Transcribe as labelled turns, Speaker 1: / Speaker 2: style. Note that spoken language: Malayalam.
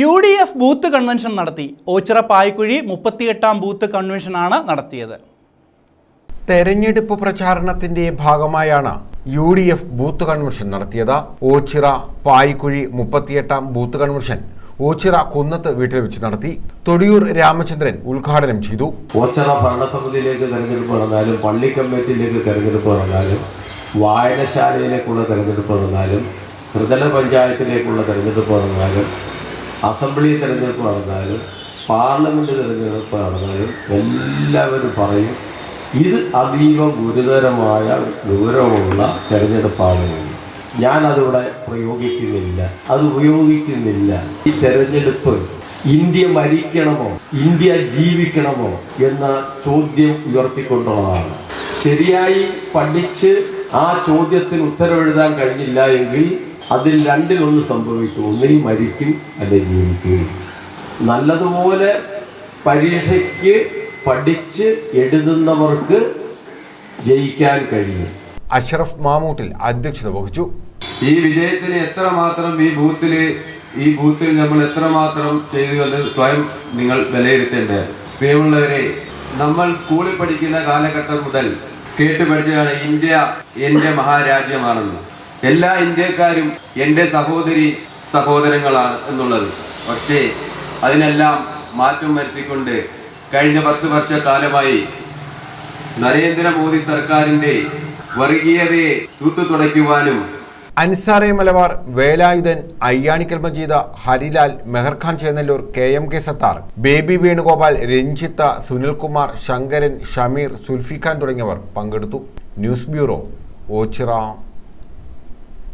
Speaker 1: U D F booth convention നടത്തി. ഓച്ചിറ പായ്ക്കുഴി മുപ്പത്തിയെട്ടാം ബൂത്ത് കൺവെൻഷനാണ് നടത്തിയത്.
Speaker 2: തെരഞ്ഞെടുപ്പ് പ്രചാരണത്തിന്റെ ഭാഗമായാണ് U D F booth convention നടത്തിയത്. ഓച്ചിറ പായ്ക്കുഴി മുപ്പത്തിയെട്ടാം ബൂത്ത് കൺവെൻഷൻ ഓച്ചിറ കുന്നത്ത് വീട്ടിൽ വെച്ച് നടത്തി. തൊടിയൂർ രാമചന്ദ്രൻ ഉദ്ഘാടനം ചെയ്തു.
Speaker 3: ഓച്ചിറ ഭരണസമിതിയിലേക്ക് തെരഞ്ഞെടുപ്പ് നടന്നാലും പള്ളി കമ്മിറ്റിയിലേക്ക് തെരഞ്ഞെടുപ്പ് നടന്നാലും വായനശാലയിലേക്കുള്ള തെരഞ്ഞെടുപ്പ് നടന്നാലും ത്രിതല പഞ്ചായത്തിലേക്കുള്ള തെരഞ്ഞെടുപ്പ് നടന്നാലും അസംബ്ലി തിരഞ്ഞെടുപ്പ് നടന്നാലും പാർലമെന്റ് തിരഞ്ഞെടുപ്പ് നടന്നാലും എല്ലാവരും പറയും ഇത് അതീവ ഗുരുതരമായ ഗൗരവമുള്ള തെരഞ്ഞെടുപ്പാണ്. ഞാനതിവിടെ പ്രയോഗിക്കുന്നില്ല. അത് ഉപയോഗിക്കുന്നില്ല. ഈ തെരഞ്ഞെടുപ്പ് ഇന്ത്യ മരിക്കണമോ? ഇന്ത്യ ജീവിക്കണമോ? എന്ന ചോദ്യം ഉയർത്തിക്കൊണ്ടുള്ളതാണ്. ശരിയായി പഠിച്ച് ആ ചോദ്യത്തിന് ഉത്തരവെഴുതാൻ കഴിഞ്ഞില്ല എങ്കിൽ അതിൽ രണ്ടിലൊന്ന് സംഭവിക്കും. ഒന്നേ മരിക്കും അല്ലെ ജീവിക്കുകയും. നല്ലതുപോലെ പരീക്ഷയ്ക്ക് പഠിച്ച് എഴുതുന്നവർക്ക് ജയിക്കാൻ കഴിയും.
Speaker 2: അഷറഫ് മാമൂട്ടിൽ അധ്യക്ഷത വഹിച്ചു.
Speaker 4: ഈ വിജയത്തിന് എത്രമാത്രം ഈ ബൂത്തിൽ ഈ ബൂത്തിൽ നമ്മൾ എത്രമാത്രം ചെയ്തു എന്ന് സ്വയം നിങ്ങൾ വിലയിരുത്തേണ്ടത് പ്രിയമുള്ളവരെ നമ്മൾ സ്കൂളിൽ പഠിക്കുന്ന കാലഘട്ടം മുതൽ കേട്ട് പഠിച്ചതാണ് ഇന്ത്യ എന്റെ മഹാരാജ്യമാണെന്ന്. എല്ലാ ഇന്ത്യക്കാരും എന്റെ സഹോദരി സഹോദരങ്ങളാണ് എന്നുള്ളത്. പക്ഷേ അതിനെല്ലാം മാറ്റം വരുത്തിക്കൊണ്ട് കഴിഞ്ഞ പത്ത് വർഷക്കാലമായി നരേന്ദ്രമോദി സർക്കാരിന്റെ വർഗീയതയെ തൂത്തു തുടയ്ക്കുവാനും
Speaker 2: അൻസാറെ Malabar Velayudhan Ayyanikkal Majeed Harilal Meharkhan Chennallur K M K Sathar Baby Venugopal Ranjith Sunilkumar Sankaran Shameer Sulfikhan തുടങ്ങിയവർ പങ്കെടുത്തു. News bureau Ochira.